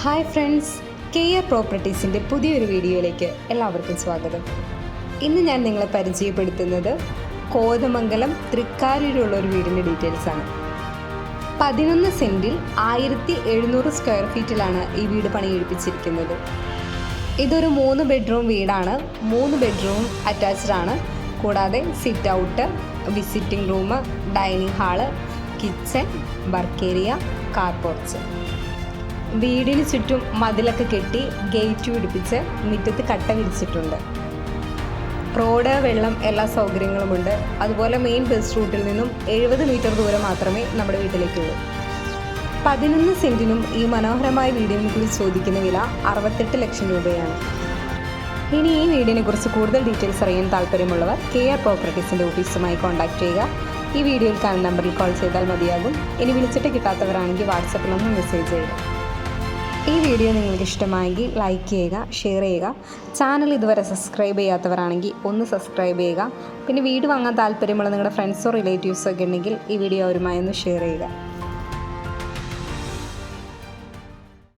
Hi friends K R പ്രോപ്പർട്ടീസിന്റെ പുതിയൊരു വീഡിയോയിലേക്ക് എല്ലാവർക്കും സ്വാഗതം. ഇന്ന് ഞാൻ നിങ്ങളെ പരിചയപ്പെടുത്തുന്നത് കോതമംഗലം തൃക്കാരൂരുള്ള ഒരു വീടിന്റെ ഡീറ്റെയിൽസ് ആണ്. പതിനൊന്ന് സെന്റിൽ ആയിരത്തി എഴുന്നൂറ് സ്ക്വയർ ഫീറ്റിലാണ് ഈ വീട് പണിയെടുപ്പിച്ചിരിക്കുന്നത്. ഇതൊരു മൂന്ന് ബെഡ്റൂം വീടാണ്. മൂന്ന് ബെഡ്റൂം അറ്റാച്ച്ഡ് ആണ്. കൂടാതെ sit out visiting room dining hall kitchen work area car porch വീടിന് ചുറ്റും മതിലൊക്കെ കെട്ടി ഗേറ്റ് പിടിപ്പിച്ച് മുറ്റത്ത് കട്ട വിരിച്ചിട്ടുണ്ട്. റോഡ് വെള്ളം എല്ലാ സൗകര്യങ്ങളുമുണ്ട്. അതുപോലെ മെയിൻ ബസ് റൂട്ടിൽ നിന്നും എഴുപത് മീറ്റർ ദൂരം മാത്രമേ നമ്മുടെ വീട്ടിലേക്കുള്ളൂ. പതിനൊന്ന് സെന്റിനും ഈ മനോഹരമായ വീടിനെ കുറിച്ച് ചോദിക്കുന്ന വില അറുപത്തെട്ട് ലക്ഷം രൂപയാണ്. ഇനി ഈ വീടിനെ കുറിച്ച് കൂടുതൽ ഡീറ്റെയിൽസ് അറിയാൻ താല്പര്യമുള്ളവർ കെ ആർ പ്രോപ്പർട്ടീസിന്റെ ഓഫീസുമായി കോൺടാക്ട് ചെയ്യുക. ഈ വീഡിയോയിൽ കാണുന്ന നമ്പറിൽ കോൾ ചെയ്താൽ മതിയാകും. ഇനി വിളിച്ചിട്ട് കിട്ടാത്തവരാണെങ്കിൽ വാട്സപ്പിൽ ഒന്ന് മെസ്സേജ് ചെയ്യുക. ഈ വീഡിയോ നിങ്ങൾക്ക് ഇഷ്ടമായെങ്കിൽ ലൈക്ക് ചെയ്യുക ഷെയർ ചെയ്യുക. ചാനൽ ഇതുവരെ സബ്സ്ക്രൈബ് ചെയ്യാത്തവരാണെങ്കിൽ ഒന്ന് സബ്സ്ക്രൈബ് ചെയ്യുക. പിന്നെ വീട് വാങ്ങാൻ താല്പര്യമുള്ള നിങ്ങളുടെ ഫ്രണ്ട്സോ റിലേറ്റീവ്സോ ഒക്കെ ഉണ്ടെങ്കിൽ ഈ വീഡിയോ അവരുമായി ഒന്ന് ഷെയർ ചെയ്യുക.